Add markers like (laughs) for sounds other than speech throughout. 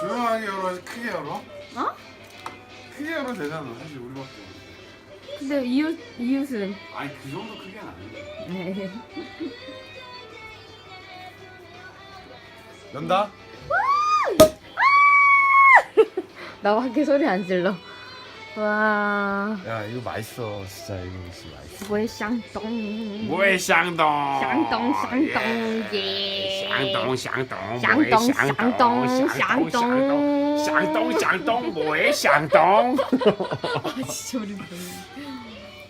조용하게 열어야지 크게 열어. 어? 크게 열어 되잖아. 사실 우리밖에 없어. 근데 이웃 이웃은 아니 그 정도 크게는 아닌데. 네. 연다. (laughs) 나 밖에 소리 안 질러. 와. 야 이거 맛있어. 진짜 이거 진짜 맛있어. 我想懂，뭐에 쌍동. 쌍동, 쌍동, 예. 쌍동 쌍동. 쌍동, 뭐에 쌍동, 쌍동. 쌍동 쌍동 쌍동 뭐에 쌍동. 아 진짜 우리 뭐.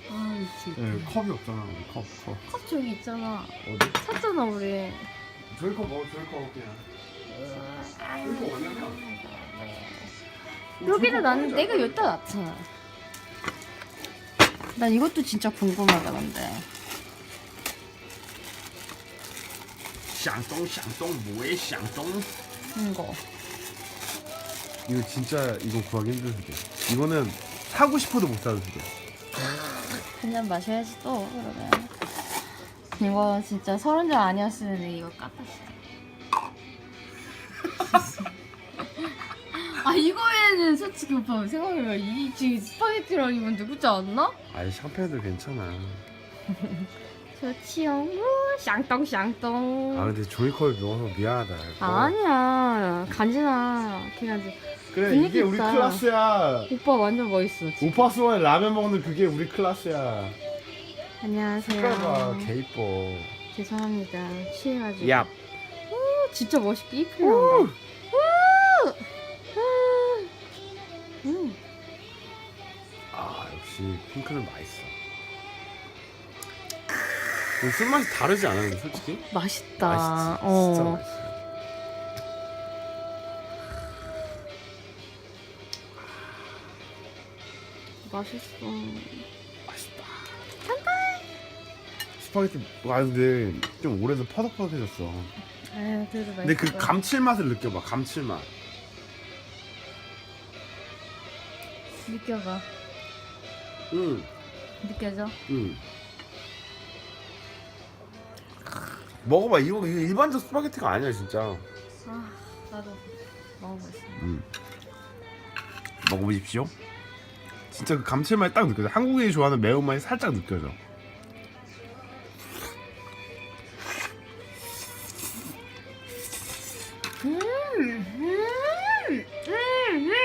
아 미치. 네, 컵이 없잖아. 우리 컵 컵. 컵 저기 있잖아. 어디? 샀잖아 우리. 저희 컵 먹어. 저희 컵 그냥. 저희 컵 뭐냐면. 여기다 놨는 내가 여기다 놨잖아. 난 이것도 진짜 궁금하다 근데. 쌍동 쌍동 뭐에 쌍동. 이거. 이거 진짜 이거 구하기 힘든 소리. 이거는 사고 싶어도 못 사는 소리. 그냥 마셔야지 또 그러면. 이거 진짜 서른 살 아니었으면 이거 깎았어. (laughs) 아 이거에 는 솔직히 오빠 생각해봐 이 지금 스파게티랑 이건 누구지 않나? 아니 샴페인도 괜찮아. 좋지요. 우, 쌍똥 쌍똥. 아 근데 종이컵을 먹어서 미안하다. 아니야 간지나 걔간지 그래 분위기 이게 우리 있다. 클래스야. 오빠 완전 멋있어 지금. 오빠스만 라면 먹는 그게 우리 클래스야. 안녕하세요 색깔 봐, 개 이뻐. 죄송합니다 취해가지고 얍. 오, 진짜 멋있게 나 음. 아 역시 핑크는 맛있어. 근데 술맛이 다르지 않아 근데 솔직히? 맛있다 맛있지. 어. 진짜 맛있어. 맛있어 맛있다. 스파게티 와 근데 좀 오래돼서 퍼덕퍼덕해졌어. 아유 그래도 맛있어 근데 그 감칠맛을 느껴봐 감칠맛. 느껴봐 응, 느껴져? 응. 먹어봐 이거, 이거 일반적 스파게티가 아니야 진짜. 아 나도 먹어보겠어 먹어보십시오. 진짜 그 감칠맛이 딱 느껴져. 한국인이 좋아하는 매운맛이 살짝 느껴져.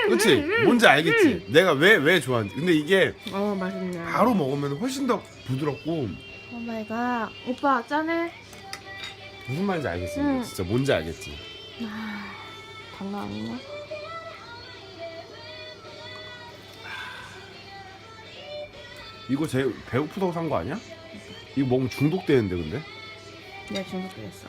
그렇지? 뭔지 알겠지? 내가 왜 왜 좋아하는지. 근데 이게 어 맛있네 바로 먹으면 훨씬 더 부드럽고 오 마이 갓 오빠 짠해 무슨 말인지 알겠지? 응. 진짜 뭔지 알겠지? 아 장난 아니네 이거 제 배고프다고 산 거 아니야? 이거 먹으면 중독되는데 근데? 내가 중독되겠어